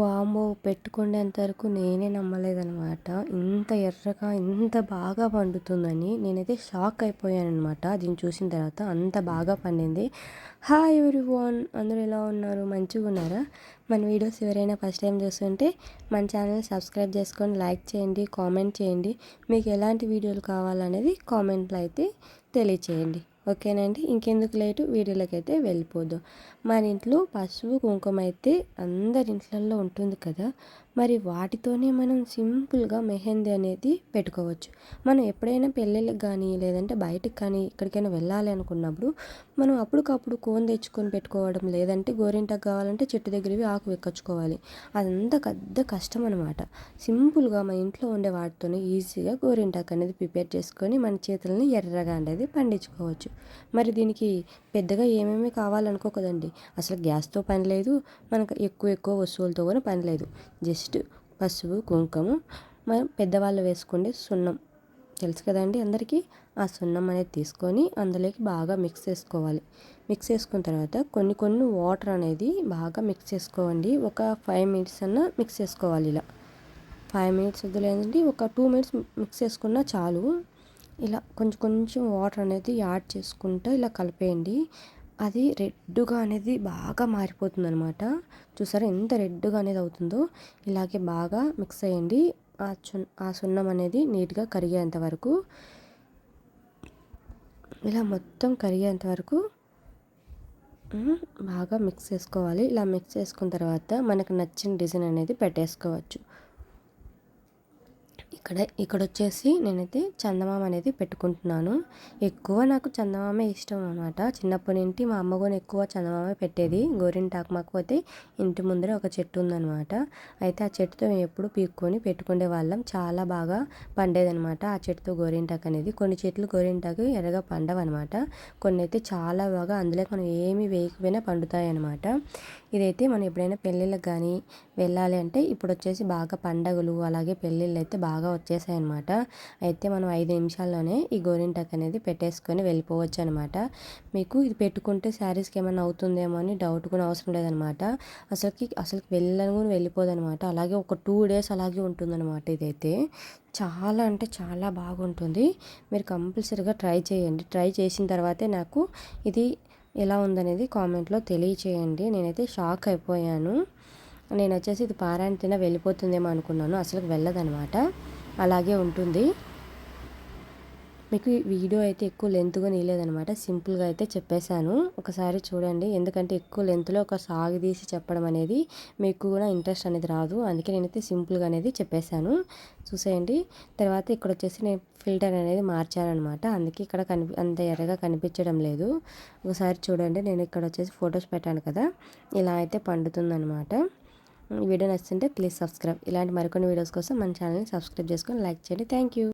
వామ్మో పెట్టుకునేంత వరకు నేనే నమ్మలేదనమాట ఇంత ఎర్రగా ఇంత బాగా పండుతుందని నేనైతే షాక్ అయిపోయాను అనమాట దీన్ని చూసిన తర్వాత అంత బాగా పండింది. హాయ్ వన్ అందరూ ఎలా ఉన్నారు? మంచిగా ఉన్నారా? మన వీడియోస్ ఎవరైనా ఫస్ట్ టైం చూస్తుంటే మన ఛానల్ సబ్స్క్రైబ్ చేసుకొని లైక్ చేయండి కామెంట్ చేయండి. మీకు ఎలాంటి వీడియోలు కావాలనేది కామెంట్లో అయితే తెలియచేయండి. ఓకేనండి. ఇంకెందుకు లేటు? వీడియోలోకి అయితే వెళ్ళిపోదు. మన ఇంట్లో పసుపు కుంకుమ అయితే అందరి ఇంట్లల్లో ఉంటుంది కదా. మరి వాటితోనే మనం సింపుల్గా మెహందీ అనేది పెట్టుకోవచ్చు. మనం ఎప్పుడైనా పెళ్ళిళ్ళకి కానీ లేదంటే బయటకు కానీ ఎక్కడికైనా వెళ్ళాలి అనుకున్నప్పుడు మనం అప్పటికప్పుడు కోన్ తెచ్చుకొని పెట్టుకోవడం లేదంటే గోరింటకు కావాలంటే చెట్టు దగ్గరవి ఆకు వెక్కొచ్చుకోవాలి. అదంతా పెద్ద కష్టం అనమాట సింపుల్గా మన ఇంట్లో ఉండే వాటితోనే ఈజీగా గోరింటాకు అనేది ప్రిపేర్ చేసుకొని మన చేతులని ఎర్రగా అనేది పండించుకోవచ్చు. మరి దీనికి పెద్దగా ఏమేమి కావాలనుకోకదండి. అసలు గ్యాస్తో పని లేదు మనకు ఎక్కువ ఎక్కువ వస్తువులతో కూడా పని లేదు. జస్ట్ పసుపు కుంకుమ మనం పెద్దవాళ్ళు వేసుకుంటే సున్నం. తెలుసు కదండి అందరికీ? ఆ సున్నం అనేది తీసుకొని అందులోకి బాగా మిక్స్ చేసుకోవాలి. మిక్స్ చేసుకున్న తర్వాత కొన్ని కొన్ని వాటర్ అనేది బాగా మిక్స్ చేసుకోండి. ఒక ఫైవ్ మినిట్స్ అన్న మిక్స్ చేసుకోవాలి ఇలా. ఫైవ్ మినిట్స్ వద్దులేదండి ఒక టూ మినిట్స్ మిక్స్ చేసుకున్నా చాలు. ఇలా కొంచెం కొంచెం వాటర్ అనేది యాడ్ చేసుకుంటూ ఇలా కలిపేయండి. అది రెడ్గా అనేది బాగా మారిపోతుంది అనమాట చూసారా ఎంత రెడ్గా అనేది అవుతుందో. ఇలాగే బాగా మిక్స్ అయ్యండి. ఆ చున్ ఆ సున్నం అనేది నీట్గా కరిగేంత వరకు. ఇలా మొత్తం కరిగేంత వరకు. బాగా మిక్స్ చేసుకోవాలి. ఇలా మిక్స్ చేసుకున్న తర్వాత మనకు నచ్చిన డిజైన్ అనేది పెట్టేసుకోవచ్చు. ఇక్కడ ఇక్కడ వచ్చేసి నేనైతే చందమామ అనేది పెట్టుకుంటున్నాను. ఎక్కువ నాకు చందమామే ఇష్టం అనమాట చిన్నప్పటి నుండి మా అమ్మ కూడా ఎక్కువ చందమామ పెట్టేది. గోరింటాకు మాకు అయితే ఇంటి ముందర ఒక చెట్టు ఉందనమాట అయితే ఆ చెట్టుతో మేము ఎప్పుడు పీక్కొని పెట్టుకునే వాళ్ళం. చాలా బాగా పండేదనమాట ఆ చెట్టుతో గోరింటాకు అనేది. కొన్ని చెట్లు గోరింటాకు ఎర్రగా పండవన్నమాట. కొన్ని అయితే చాలా బాగా అందులో మనం ఏమి వేయకపోయినా పండుతాయి అనమాట ఇదైతే మనం ఎప్పుడైనా పెళ్ళిళ్ళకి కానీ వెళ్ళాలి అంటే ఇప్పుడు వచ్చేసి బాగా పండగలు అలాగే పెళ్ళిళ్ళు అయితే బాగా వచ్చేసాయి అనమాట అయితే మనం ఐదు నిమిషాల్లోనే ఈ గోరింటాక్ అనేది పెట్టేసుకొని వెళ్ళిపోవచ్చు అనమాట మీకు ఇది పెట్టుకుంటే శారీస్కి ఏమైనా అవుతుందేమో అని డౌట్ కూడా అవసరం లేదనమాట అసలుకి అసలు వెళ్ళని కూడా వెళ్ళిపోదు అనమాట అలాగే ఒక టూ డేస్ అలాగే ఉంటుందన్నమాట ఇదైతే. చాలా అంటే చాలా బాగుంటుంది. మీరు కంపల్సరీగా ట్రై చేయండి. ట్రై చేసిన తర్వాతే నాకు ఇది ఎలా ఉందనేది కామెంట్లో తెలియచేయండి. నేనైతే షాక్ అయిపోయాను. నేను వచ్చేసి ఇది పారాయణ తిన వెళ్ళిపోతుందేమో అనుకున్నాను. అసలు వెళ్ళదనమాట. అలాగే ఉంటుంది. మీకు వీడియో అయితే ఎక్కువ లెంత్గా నీలేదనమాట సింపుల్గా అయితే చెప్పేశాను. ఒకసారి చూడండి. ఎందుకంటే ఎక్కువ లెంత్లో ఒక సాగు తీసి చెప్పడం అనేది మీకు కూడా ఇంట్రెస్ట్ అనేది రాదు. అందుకే నేనైతే సింపుల్గా అనేది చెప్పేశాను. చూసేయండి. తర్వాత ఇక్కడ వచ్చేసి నేను ఫిల్టర్ అనేది మార్చానమాట అందుకే ఇక్కడ కనిపి అంత ఎర్రగా కనిపించడం లేదు. ఒకసారి చూడండి. నేను ఇక్కడ వచ్చేసి ఫొటోస్ పెట్టాను కదా. ఇలా అయితే పండుతుందనమాట. వీడియో నచ్చింటే ప్లీజ్ సబ్స్క్రైబ్. ఇలాంటి మరికొన్ని వీడియోస్ కోసం మన ఛానల్ని సబ్స్క్రైబ్ చేసుకొని లైక్ చేయండి. Thank you.